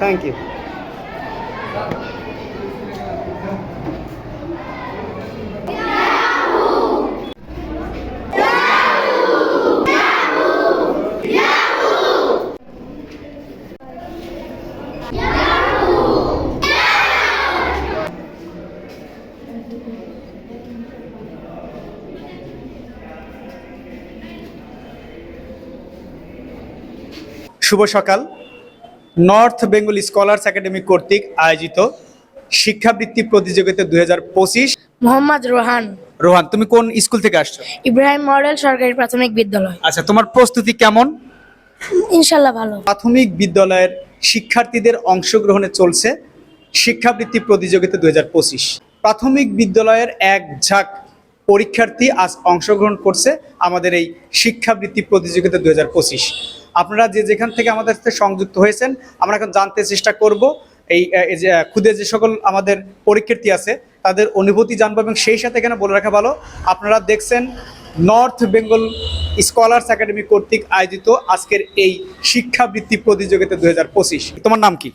Thank you. শুভ সকাল। North Bengal scholars academy কর্তৃক আয়োজিত শিক্ষাবৃত্তি প্রতিযোগিতা দুই হাজার পঁচিশ। মোহাম্মদ রোহান। রোহান তুমি কোন স্কুল থেকে আসছো? ইব্রাহিম মডেল সরকারি প্রাথমিক বিদ্যালয়। আচ্ছা তোমার প্রস্তুতি কেমন? ইনশাল্লাহ ভালো। প্রাথমিক বিদ্যালয়ের শিক্ষার্থীদের অংশগ্রহণে চলছে শিক্ষাবৃত্তি প্রতিযোগিতা দুই হাজার পঁচিশ। প্রাথমিক বিদ্যালয়ের এক ঝাঁক পরীক্ষার্থী আজ অংশগ্রহণ করছে আমাদের এই শিক্ষাবৃত্তি প্রতিযোগিতা দুই হাজার পঁচিশ। আপনারা যে যেখান থেকে আমাদের সাথে সংযুক্ত হয়েছেন আমরা এখন জানতে চেষ্টা করব এই খুদে যে সকল আমাদের পরীক্ষার্থী আছে তাদের অনুভূতি জানব এবং সেই সাথে এখানে বলে রাখা ভালো আপনারা দেখছেন নর্থ বেঙ্গল স্কলার্স একাডেমি কর্তৃক আয়োজিত আজকের এই শিক্ষাবৃত্তি প্রতিযোগিতা দুই হাজার পঁচিশ। তোমার নাম কি?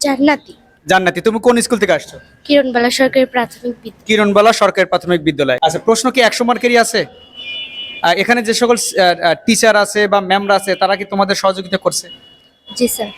জান্নাতি। জান্নাতি। তুমি কোন স্কুল থেকে আসছো? কিরণবেলা সরকারি প্রাথমিক বিদ্যালয়। কিরণবালা সরকারি প্রাথমিক বিদ্যালয়। আচ্ছা প্রশ্ন কি একশো মার্কেরই আছে? এখানে যে সকল টিচার আছে বা ম্যামরা আছে, তারা কি তোমাদের সহযোগিতা করছে? জি স্যার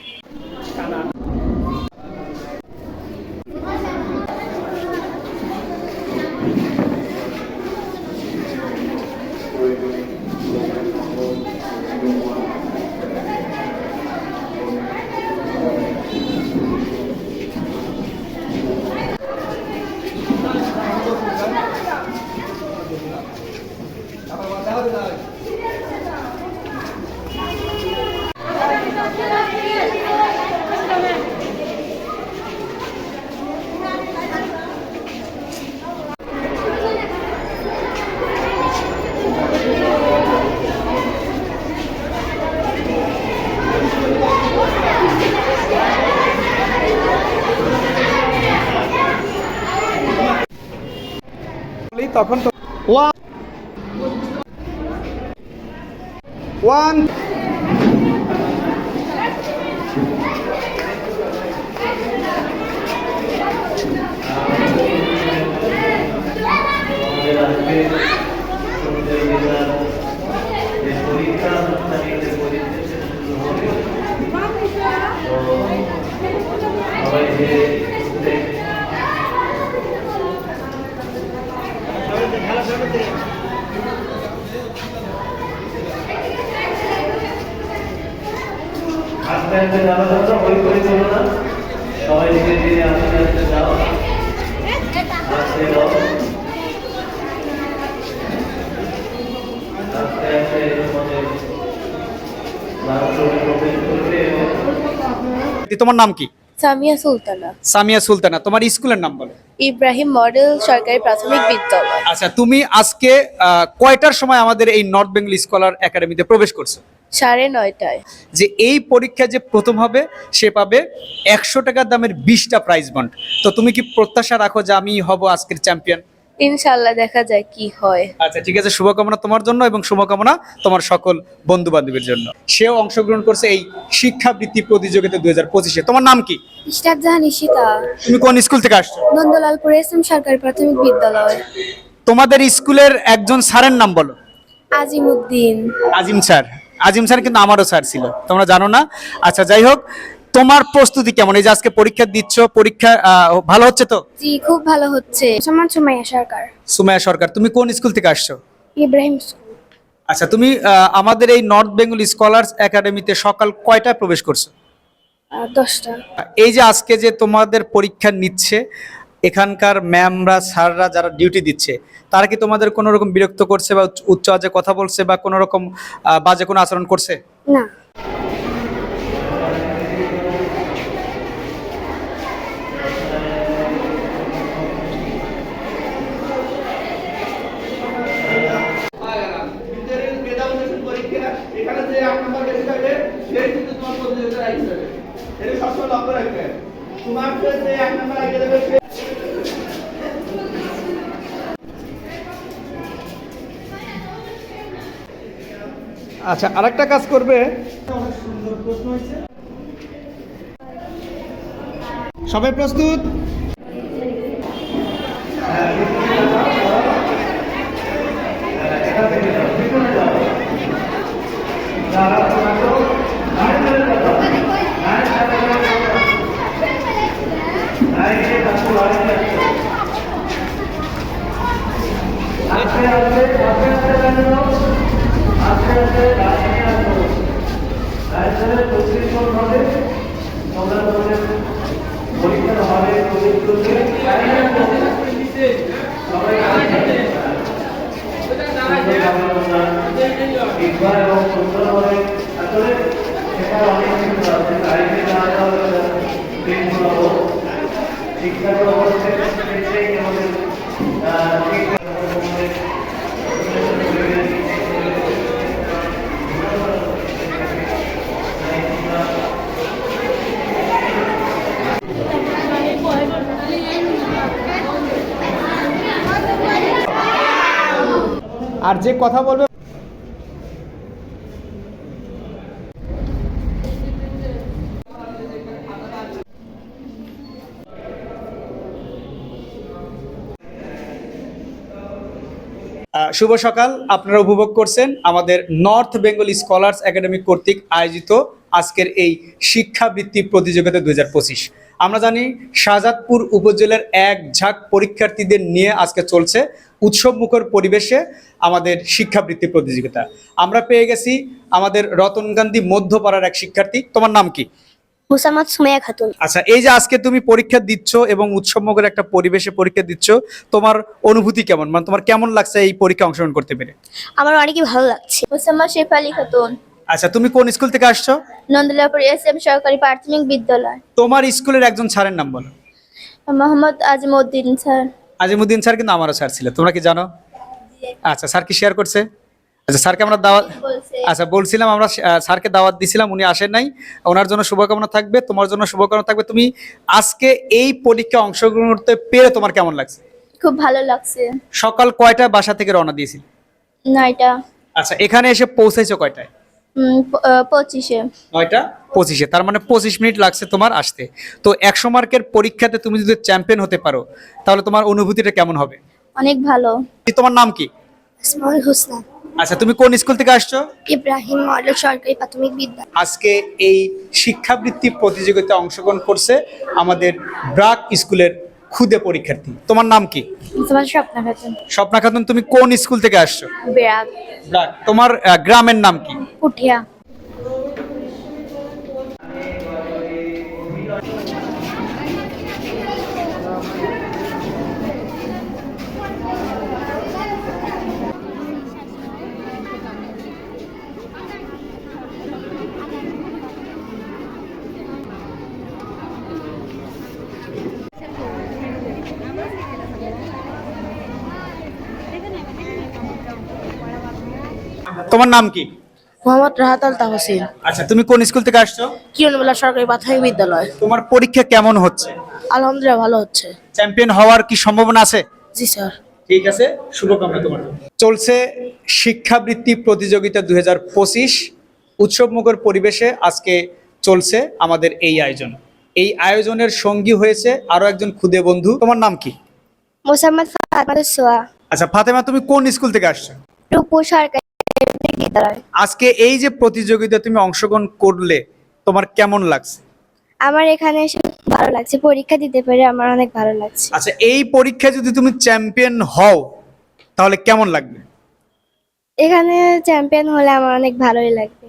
তখন ওয়ান। ওয়ান। আমাদের আজকে প্রতিযোগিতার যে পরীক্ষা অনুষ্ঠানের পরীক্ষা সেটা শুরু হবে তো সবাই যে আস্তে আস্তে যাওয়া যাবে বই করে চলো না সবাই ধীরে ধীরে আস্তে আস্তে যাও আস্তে যাও আস্তে আস্তে তোমাদের ক্লাসরুমে প্রবেশ করবে এবং তোমার নাম কি? সামিয়া সুলতানা। সামিয়া সুলতানা তোমার স্কুলের নাম বলো। ইব্রাহিম মডেল সরকারি প্রাথমিক বিদ্যালয়। আচ্ছা তুমি আজকে কয়টার সময় আমাদের এই নর্থ বেঙ্গল স্কলার একাডেমিতে প্রবেশ করছ? সাড়ে নয়টায়। যে এই পরীক্ষা যে প্রথম হবে সে পাবে একশো টাকার দামের বিশটা প্রাইজ বন্ড তো তুমি কি প্রত্যাশা রাখো যে আমি হব আজকের চ্যাম্পিয়ন ইনশাল্লাহ দেখা যায় কি হয়। আচ্ছা ঠিক আছে শুভকামনা তোমার জন্য এবং শুভকামনা তোমার সকল বন্ধু বান্ধবের জন্য। সেও অংশগ্রহণ করছে এই শিক্ষাবৃত্তি প্রতিযোগিতা দুই হাজার পঁচিশে। তোমার নাম কি? ইশতাক জাহান ইশিতা তুমি কোন স্কুল থেকে আসছো? নন্দলালপুর এসএম সরকারি প্রাথমিক বিদ্যালয়। তোমাদের স্কুলের একজন স্যারের নাম বলো। আজিমুদ্দিন আজিম স্যার। আজিম স্যার কিন্তু আমারও স্যার ছিল তোমরা জানো না। আচ্ছা যাই হোক তোমার প্রস্তুতি কেমন? এই যে আজকে পরীক্ষা দিচ্ছ পরীক্ষা ভালো হচ্ছে তো? জি খুব ভালো হচ্ছে। সমান সুমাইয়া সরকার। সুমায়া সরকার তুমি কোন স্কুল থেকে আসছো? ইব্রাহিম আচ্ছা তুমি আমাদের এই নর্থ বেঙ্গল স্কলার্স একাডেমিতে সকাল কয়টায় প্রবেশ করছ? দশটা। এই যে আজকে যে তোমাদের পরীক্ষা নিচ্ছে এখানকার ম্যামরা স্যাররা যারা ডিউটি দিচ্ছে তারা কি তোমাদের কোনো রকম বিরক্ত করছে বা উচ্চ- আওয়াজে কথা বলছে বা কোনো রকম বাজে কোনো আচরণ করছে? না এখানে যে এক নম্বর বেশি পাবে সেই কিন্তু তোমার প্রতিযোগিতা রাখতে হবে এটা সবসময় লক্ষ্য রাখবে তোমার যে এক নম্বর আগে দেবে সে আচ্ছা আরেকটা কাজ করবে। সবাই প্রস্তুত? আস্তে আস্তে আস্তে আস্তে দাঁড়ানো আস্তে আস্তে দাঁড়িয়ে আসো দাঁড়িয়ে প্রশিক্ষণ হবে তোমরা তোমাদের পরীক্ষা হবে প্রযুক্তি দাঁড়িয়ে আসো সবাই ঠিকভাবে এবং সুন্দরভাবে আসলে সেটা অনেক কিছু আছে দাঁড়িয়ে দাঁড়াতে হবে দিনগুলো শিক্ষাগুলো হচ্ছে সেটাই আমাদের আহ, শিক্ষা আমাদের আর যে কথা বলবে শুভ সকাল। আপনারা উপভোগ করছেন আমাদের নর্থ বেঙ্গল স্কলার্স একাডেমি কর্তৃক আয়োজিত আজকের এই শিক্ষাবৃত্তি প্রতিযোগিতা দুই হাজার পঁচিশ। আমরা জানি শাহজাদপুর উপজেলার এক ঝাঁক পরীক্ষার্থীদের নিয়ে আজকে চলছে উৎসব মুখর পরিবেশে আমাদের শিক্ষাবৃত্তি প্রতিযোগিতা। আমরা পেয়ে গেছি আমাদের রতনগান্ধী মধ্যপাড়ার এক শিক্ষার্থী। তোমার নাম কি? মুসাম্মদ সুমাইয়া খাতুন। আচ্ছা এই যে আজকে তুমি পরীক্ষা দিচ্ছ এবং উৎসবমুখর একটা পরিবেশে পরীক্ষা দিচ্ছ তোমার অনুভূতি কেমন? মানে তোমার কেমন লাগছে এই পরীক্ষা অংশগ্রহণ করতে পেরে? আমার অনেকই ভালো লাগছে। মুসাম্মদ শেফালি খাতুন। আচ্ছা তুমি কোন স্কুল থেকে আসছো? নন্দলাপুর এস এম সরকারি প্রাথমিক বিদ্যালয়। তোমার স্কুলের একজন স্যারের নাম বলো। মোহাম্মদ আজিমউদ্দিন স্যার। আজিমুদ্দিন স্যার কিন্তু আমারও স্যার ছিল। তোমরা কি জানো? আচ্ছা স্যার কি শেয়ার করছে? আচ্ছা স্যারকে আমরা দাওয়াত আচ্ছা বলছিলাম আমরা স্যারকে দাওয়াত দিছিলাম উনি আসেন নাই। ওনার জন্য শুভকামনা থাকবে তোমার জন্য শুভকামনা থাকবে। তুমি আজকে এই পরীক্ষা অংশগ্রহণ করতে পেরে তোমার কেমন লাগছে? খুব ভালো লাগছে। সকাল কয়টায় বাসা থেকে রওনা দিয়েছিল? নয়টা। আচ্ছা এখানে এসে পৌঁছেছো কয়টায়? পঁচিশে। নয়টা? পঁচিশে তার মানে পঁচিশ মিনিট লাগছে তোমার আসতে। তো একশো মার্কের পরীক্ষাতে তুমি যদি চ্যাম্পিয়ন হতে পারো তাহলে তোমার অনুভূতিটা কেমন হবে? অনেক ভালো। তোমার নাম কি? আচ্ছা তুমি কোন স্কুল থেকে আসছো? ইব্রাহিম মডেল সরকারি প্রাথমিক বিদ্যালয় আজকে এই শিক্ষাবৃত্তি প্রতিযোগিতায় অংশগ্রহণ করছে আমাদের ব্রাক স্কুলের খুদে পরীক্ষার্থী। তোমার নাম কি? স্বপ্না খাতুন। স্বপ্না খাতুন তুমি কোন স্কুল থেকে আসছো? তোমার গ্রামের নাম কি? পুঠিয়া। তোমার নাম কি? মোহাম্মদ রাহাত আল তাহসিন। আচ্ছা তুমি কোন স্কুল থেকে আসছো? কিরণবেলা সরকারি প্রাথমিক বিদ্যালয়। তোমার পরীক্ষা কেমন হচ্ছে? আলহামদুলিল্লাহ ভালো হচ্ছে। চ্যাম্পিয়ন হওয়ার কি সম্ভাবনা আছে? জি স্যার। ঠিক আছে শুভকামনা তোমার। চলছে শিক্ষাবৃত্তি প্রতিযোগিতা দুই হাজার পঁচিশ। উৎসবমুখর পরিবেশে আজকে চলছে আমাদের এই আয়োজন। এই আয়োজনের সঙ্গী হয়েছে আরও একজন খুদে বন্ধু। তোমার নাম কি? মুসাম্মদ ফাতেমা আচ্ছা ফাতেমা তুমি কোন স্কুল থেকে আসছো? রূপপুর সরকারি বিদ্যালয় আজকে এই যে প্রতিযোগিতা তুমি অংশগ্রহণ করলে তোমার কেমন লাগছে? আমার এখানে এসে ভালো লাগছে। পরীক্ষা দিতে পেরে আমার অনেক ভালো লাগছে। আচ্ছা এই পরীক্ষায় যদি তুমি চ্যাম্পিয়ন হও তাহলে কেমন লাগবে? এখানে চ্যাম্পিয়ন হলে আমার অনেক ভালোই লাগবে।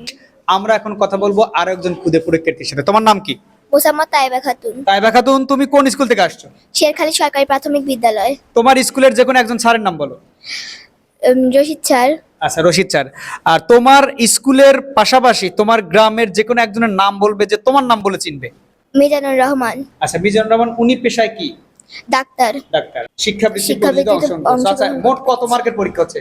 আমরা এখন কথা বলব আরও একজন খুদে পরীক্ষার্থীর সাথে। তোমার নাম কি? মুসাম্মদ তাইবা খাতুন। তাইবা খাতুন তুমি কোন স্কুল থেকে আসছো? শেরখালী সরকারি প্রাথমিক বিদ্যালয়। তোমার স্কুলের যে কোনো একজন স্যারের নাম বলো। রশিদ স্যার। আচ্ছা রশিদ স্যার। আর তোমার স্কুলের পাশাপাশি তোমার গ্রামের যে কোনো একজনের নাম বলবে যে তোমার নাম বলে চিনবে? মিজানুর রহমান। আচ্ছা মিজানুর রহমান উনি পেশায় কি? ডাক্তার। ডাক্তার। প্রতিযোগিতায় অংশগ্রহণ আচ্ছা মোট কত মার্কের পরীক্ষা হচ্ছে?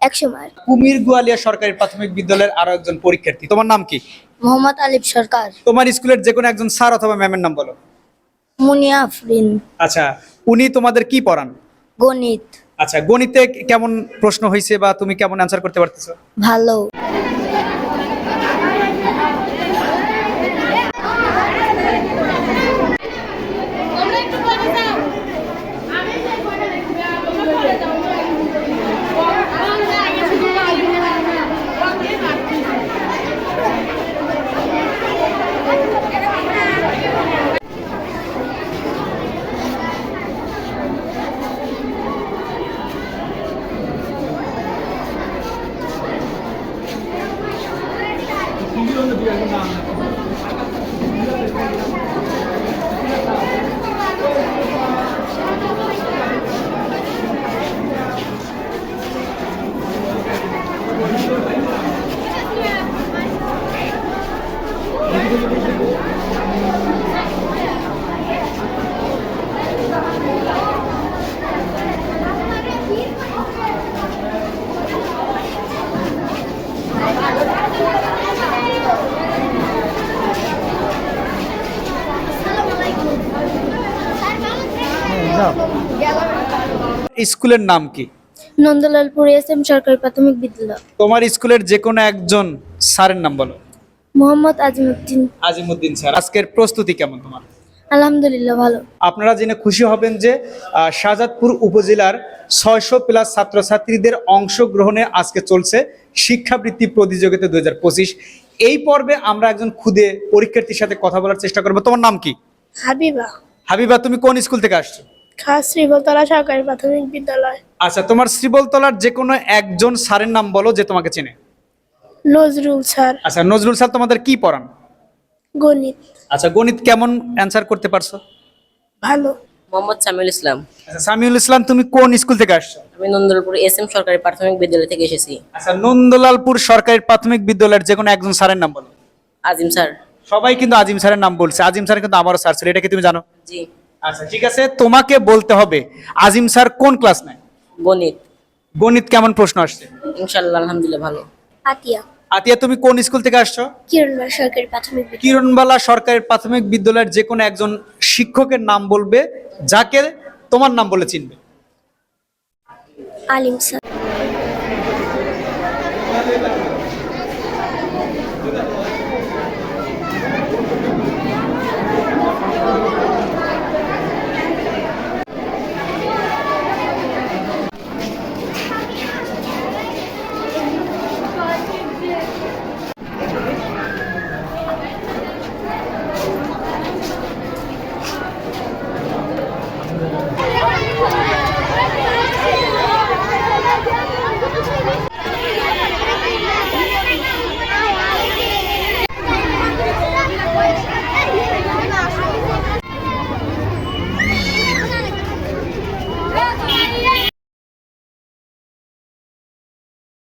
একশো মার্ক। কুমির গুয়ালিয়া সরকারি প্রাথমিক বিদ্যালয়ের আরও একজন পরীক্ষার্থী। তোমার নাম কি? মোহাম্মদ আলিফ সরকার। তোমার স্কুলের যে কোনো একজন স্যার অথবা ম্যামের নাম বলো। মুনিয়া আফরিন। আচ্ছা উনি তোমাদের কি পড়ান? গণিত। আচ্ছা গণিতে কেমন প্রশ্ন হয়েছে বা তুমি কেমন অ্যান্সার করতে পারতেছো? ভালো। স্কুলের নাম কি? নন্দলালপুর এস এম সরকারি প্রাথমিক বিদ্যালয়। তোমার স্কুলের যে কোনো একজন স্যারের নাম বলো। মোহাম্মদ আজিমুদ্দিন। আজিমুদ্দিন স্যার আজকের প্রস্তুতি কেমন তোমার? আলহামদুলিল্লাহ ভালো। আপনারা জেনে খুশি হবেন যে শাহজাদপুর উপজেলার ছয়শো প্লাস ছাত্রছাত্রীদের অংশগ্রহণে আজকে চলছে শিক্ষাবৃত্তি প্রতিযোগিতা দুই হাজার পঁচিশ। এই পর্বে আমরা একজন খুদে পরীক্ষার্থীর সাথে কথা বলার চেষ্টা করব। তোমার নাম কি? হাবিবা। হাবিবা তুমি কোন স্কুল থেকে আসছো? খাস শ্রীবলতলা সরকারি প্রাথমিক বিদ্যালয়। আচ্ছা তোমার শ্রীবলতলার যে কোনো একজন স্যারের নাম বলো যে তোমাকে চেনে। নজরুল স্যার। আচ্ছা নজরুল স্যার তোমাদের কি পড়ান? গণিত। আচ্ছা গণিত কেমন অ্যান্সার করতে পারছ? ভালো। মোহাম্মদ সামিউল ইসলাম। আচ্ছা সামিউল ইসলাম তুমি কোন স্কুল থেকে আসছো? আমি নন্দলপুর এস এম সরকারি প্রাথমিক বিদ্যালয় থেকে এসেছি। আচ্ছা নন্দলালপুর সরকারি প্রাথমিক বিদ্যালয়ের যে কোনো একজন স্যারের নাম বলো। আজিম স্যার। সবাই কিন্তু আজিম স্যারের নাম বলছে। আজিম স্যার কিন্তু আমারও স্যার ছিল এটা কি তুমি জানো? জি। আচ্ছা ঠিক আছে তোমাকে বলতে হবে আজিম স্যার কোন ক্লাস নেয়? গণিত। গণিত কেমন প্রশ্ন আসছে? ইনশাল্লাহ আলহামদুলিল্লাহ ভালো। আতিয়া। আতিয়া তুমি কোন স্কুল থেকে আসছো? কিরণবালা সরকারি প্রাথমিক কিরণবালা সরকারি প্রাথমিক বিদ্যালয়ের যে কোনো একজন শিক্ষকের নাম বলবে যাকে তোমার নাম বলে চিনবে। আলিম স্যার।